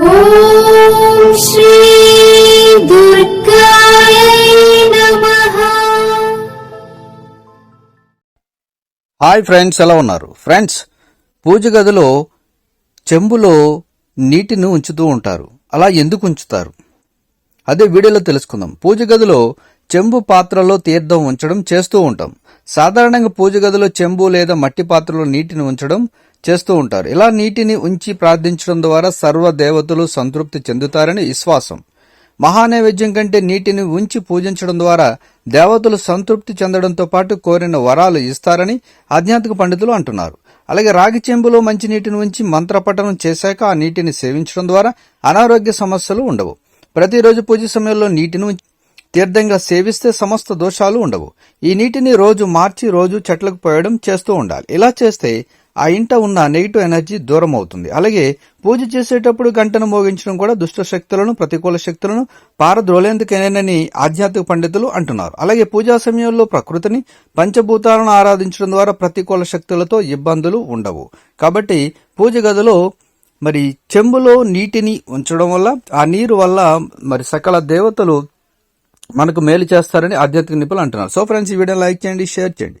Hi friends ఎలా ఉన్నారు? Friends పూజ గదిలో చెంబులో నీటిని ఉంచుతూ ఉంటారు. అలా ఎందుకు ఉంచుతారు? అదే వీడియోలో తెలుసుకుందాం. పూజ గదిలో చెంబు పాత్రలో తీర్థం ఉంచడం చేస్తూ ఉంటాం. సాధారణంగా పూజ గదిలో చెంబు లేదా మట్టి పాత్రలో నీటిని ఉంచడం చేస్తూ ఉంటారు. ఇలా నీటిని ఉంచి ప్రార్థించడం ద్వారా సర్వ దేవతలు సంతృప్తి చెందుతారని విశ్వాసం. మహానైవేద్యం కంటే నీటిని ఉంచి పూజించడం ద్వారా దేవతలు సంతృప్తి చెందడంతో పాటు కోరిన వరాలు ఇస్తారని ఆధ్యాత్మిక పండితులు అంటున్నారు. అలాగే రాగి చెంబులో మంచినీటిని ఉంచి మంత్రపఠనం చేశాక ఆ నీటిని సేవించడం ద్వారా అనారోగ్య సమస్యలు ఉండవు. ప్రతిరోజు పూజ సమయంలో నీటిని తీర్థంగా సేవిస్తే సమస్త దోషాలు ఉండవు. ఈ నీటిని రోజు మార్చి రోజు చెట్లకు పోయడం చేస్తూ ఉండాలి. ఇలా చేస్తే ఆ ఇంట ఉన్న నెగిటివ్ ఎనర్జీ దూరం అవుతుంది అలాగే పూజ చేసేటప్పుడు గంటను మోగించడం కూడా దుష్ట శక్తులను ప్రతికూల శక్తులను పారద్రోలేందుకేనని ఆధ్యాత్మిక పండితులు అంటున్నారు. అలాగే పూజా సమయంలో ప్రకృతిని పంచభూతాలను ఆరాధించడం ద్వారా ప్రతికూల శక్తులతో ఇబ్బందులు ఉండవు. కాబట్టి పూజ గదిలో మరి చెంబులో నీటిని ఉంచడం వల్ల ఆ నీరు వల్ల మరి సకల దేవతలు మనకు మేలు చేస్తారని ఆధ్యాత్మిక నిపుణులు అంటున్నారు. సో ఫ్రెండ్స్ ఈ వీడియో లైక్ చేయండి షేర్ చేయండి.